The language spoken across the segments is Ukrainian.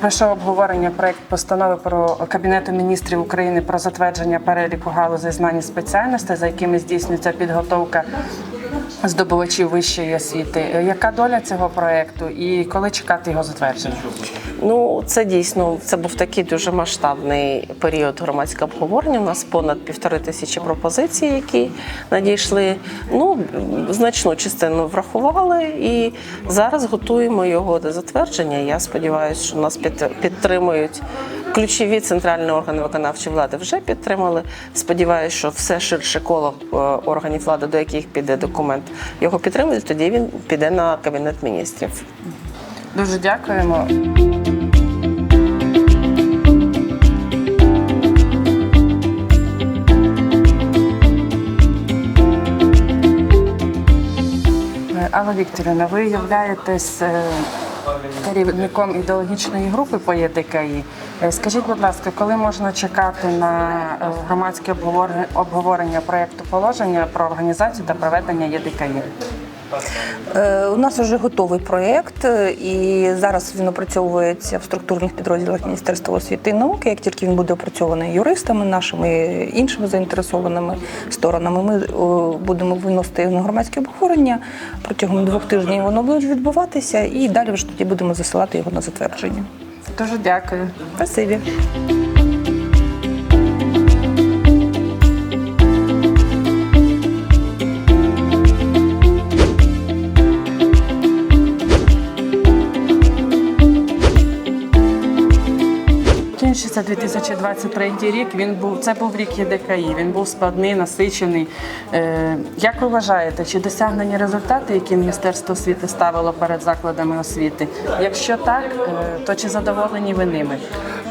Пройшов обговорення проект постанови про Кабінету міністрів України про затвердження переліку галузей знань і спеціальностей, за якими здійснюється підготовка здобувачів вищої освіти. Яка доля цього проекту і коли чекати його затвердження? Ну, це дійсно це був такий дуже масштабний період громадського обговорення. У нас понад півтори тисячі пропозицій, які надійшли. Ну, значну частину врахували, і зараз готуємо його до затвердження. Я сподіваюся, що нас підтримують. Ключові центральні органи виконавчої влади вже підтримали. Сподіваюся, що все ширше коло е, органів влади, до яких піде документ, його підтримують. Тоді він піде на кабінет міністрів. Дуже дякуємо. Е, Вікторівна, ви являєтесь е, керівником ідеологічної групи по ЄДКІ. Е, Скажіть, будь ласка, коли можна чекати на е, громадське обговор- обговорення проєкту положення про організацію та проведення ЄДКІ? Е, У нас вже готовий проєкт, е, і зараз він опрацьовується в структурних підрозділах Міністерства освіти і науки. Як тільки він буде опрацьований юристами, нашими іншими заінтересованими сторонами, ми будемо виносити на громадське обговорення. Протягом двох тижнів воно буде відбуватися, і далі вже тоді будемо засилати його на затвердження. Дуже дякую. Спасибі. Закінчився 2023 рік. Він був це був рік ЄДКІ. Він був складний, насичений. Е, як ви вважаєте, чи досягнені результати, які міністерство освіти ставило перед закладами освіти? Якщо так, е, то чи задоволені ви ними?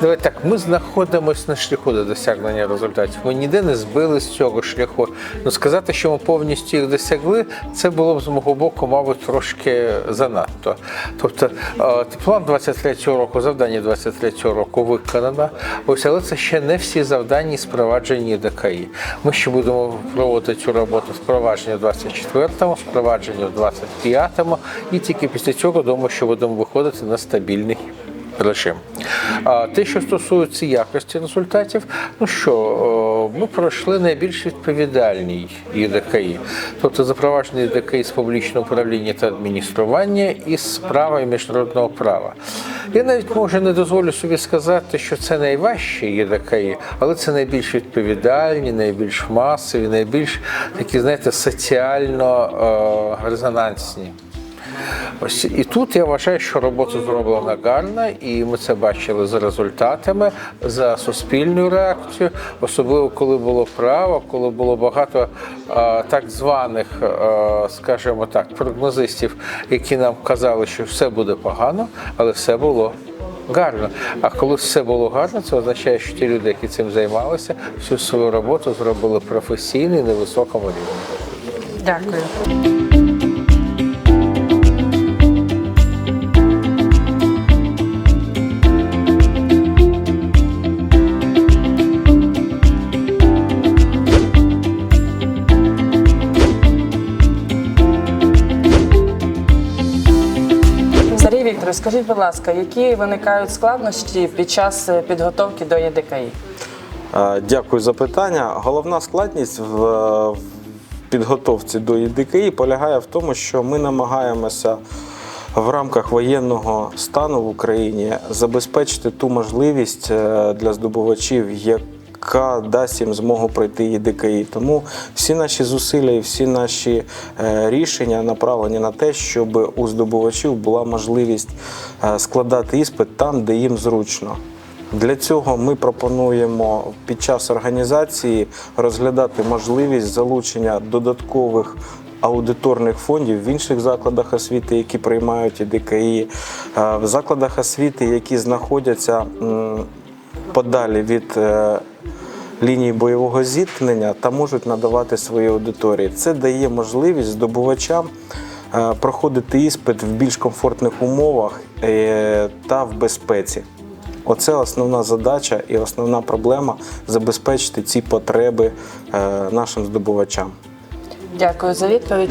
Давай так, ми знаходимося на шляху до досягнення результатів. Ми ніде не збили з цього шляху. Ну сказати, що ми повністю їх досягли, це було б з мого боку, мабуть, трошки занадто. Тобто е, план 23-го року, завдання 23-го року виконано. Ось, але це ще не всі завдання з впровадження ДКІ. Ми ще будемо проводити цю роботу впровадження в 24-му, впровадження в 25-му, і тільки після цього думаю, що будемо виходити на стабільний режим. А те, що стосується якості результатів, ну що ми пройшли найбільш відповідальний ЄДКІ, тобто запроваджений ЄДКІ з публічного управління та адміністрування і з права і міжнародного права. Я навіть може не дозволю собі сказати, що це найважчі ЄДКІ, але це найбільш відповідальні, найбільш масові, найбільш такі, знаєте, соціально е, резонансні. Ось і тут я вважаю, що робота зроблена гарно, і ми це бачили за результатами, за суспільною реакцією, особливо коли було право, коли було багато е, так званих, е, скажімо так, прогнозистів, які нам казали, що все буде погано, але все було. Гарно. А коли все було гарно, це означає, що ті люди, які цим займалися, всю свою роботу зробили професійно і на високому рівні. Дякую. Скажіть, будь ласка, які виникають складнощі під час е, підготовки до ЄДКІ? Е, Дякую за питання. Головна складність в в підготовці до ЄДКІ полягає в тому, що ми намагаємося в рамках воєнного стану в Україні забезпечити ту можливість е, для здобувачів, яка дасть їм змогу пройти ЄДКІ. Тому всі наші зусилля і всі наші е, рішення направлені на те, щоб у здобувачів була можливість е, складати іспит там, де їм зручно. Для цього ми пропонуємо під час організації розглядати можливість залучення додаткових аудиторних фондів в інших закладах освіти, які приймають ІДКІ, е, в закладах освіти, які знаходяться подалі від лінії бойового зіткнення та можуть надавати свої аудиторії. Це дає можливість здобувачам е, проходити іспит в більш комфортних умовах е, та в безпеці. Оце основна задача і основна проблема забезпечити ці потреби е, нашим здобувачам. Дякую за відповідь.